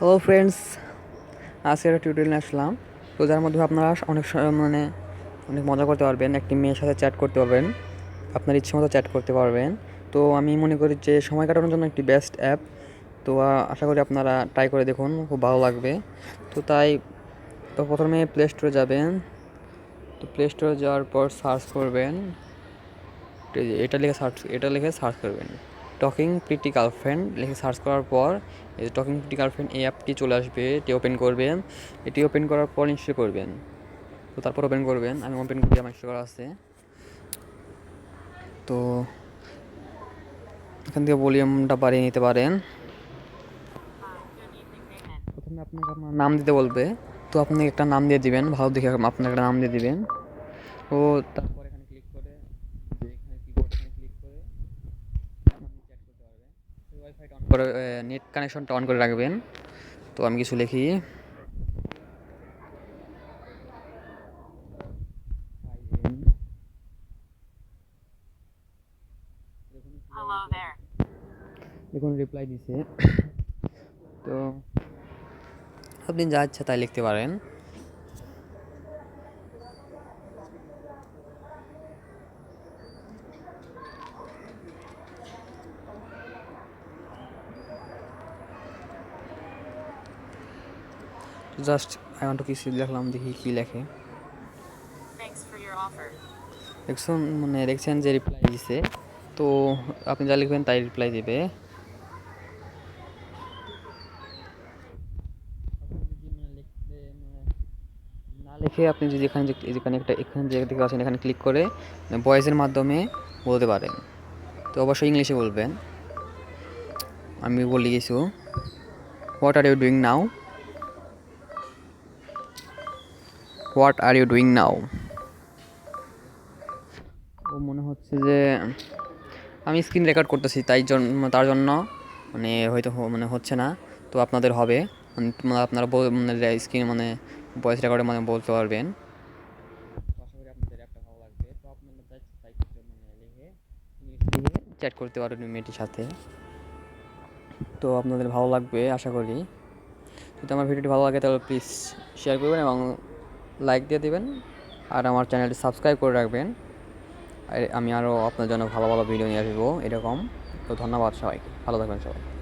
Hello friends আজকে একটা tutorial আসলাম। তো যার মধ্যে আপনারা অনেক মানে অনেক মজা করতে পারবেন, একটি মেয়ের সাথে চ্যাট করতে পারবেন, আপনার ইচ্ছে মতো চ্যাট করতে পারবেন। তো আমি মনে করি যে সময় কাটানোর জন্য একটি বেস্ট অ্যাপ তো আশা করি আপনারা ট্রাই করে দেখুন, খুব ভালো লাগবে। তো তাই, তো প্রথমে প্লে স্টোরে যাবেন। তো প্লে স্টোরে যাওয়ার পর সার্চ করবেন। এটা লিখে সার্চ এটা লিখে সার্চ করবেন। টকিং প্রিটি গার্লফ্রেন্ড লিখে সার্চ করার পর, এই টকিং প্রিটি গার্লফ্রেন্ড এই অ্যাপটি চলে আসবে, এটি ওপেন করবেন। এটি ওপেন করার পর ইনস্টল করবেন। তো তারপর ওপেন করবেন। আমি ওপেন করি, আমার ইনস্টল করা আছে। তো এখান থেকে ভলিউমটা বাড়িয়ে নিতে পারেন। প্রথমে আপনাকে আপনার নাম দিতে বলবে। তো আপনি একটা নাম দিয়ে দিবেন, ভালো দেখে আপনার একটা নাম দিয়ে দিবেন। ও তারপর এখানে ক্লিক করে যে এখানে কিবোর্ড এখানে ক্লিক করে আপনি চ্যাট করতে পারবেন ওয়াইফাইটা অন করে নেট কানেকশনটা অন করে রাখবেন। তো আমি কিছু লিখি. দেখুন রিপ্লাই দিছে। তো আপনি যা ইচ্ছা তাই লিখতে পারেন। জাস্ট আই ওয়ান্ট টু কিছু লিখলাম দেখি কী লেখে. দেখছেন মানে দেখছেন যে রিপ্লাই দিছে। তো আপনি যা লিখবেন তাই রিপ্লাই দিবে। না লিখে আপনি যদি এখানে যেখানে একটা এখানে যে দেখতে পাচ্ছেন এখানে ক্লিক করে ভয়েসের মাধ্যমে বলতে পারেন। তো অবশ্যই ইংলিশে বলবেন। আমি বলি কিছু। What are you doing now what are you doing now? ও মনে হচ্ছে যে আমি স্ক্রিন রেকর্ড করতেছি তাই জন্য তার জন্য মানে হয়তো মানে হচ্ছে না, তো আপনাদের হবে মানে আপনারা মানে স্ক্রিন মানে ভয়েস রেকর্ডে মানে বলতে পারবেন। মানে চ্যাট করতে পারবেন মেয়েটির সাথে। তো আপনাদের ভালো লাগবে, আশা করি। যদি আমার ভিডিওটি ভালো লাগে তাহলে প্লিজ শেয়ার করবেন এবং লাইক দিয়ে দেবেন আর আমার চ্যানেলটি সাবস্ক্রাইব করে রাখবেন। আর আমি আরও আপনার জন্য ভালো ভালো ভিডিও নিয়ে আসব এরকম। তো ধন্যবাদ সবাইকে। ভালো থাকবেন সবাই।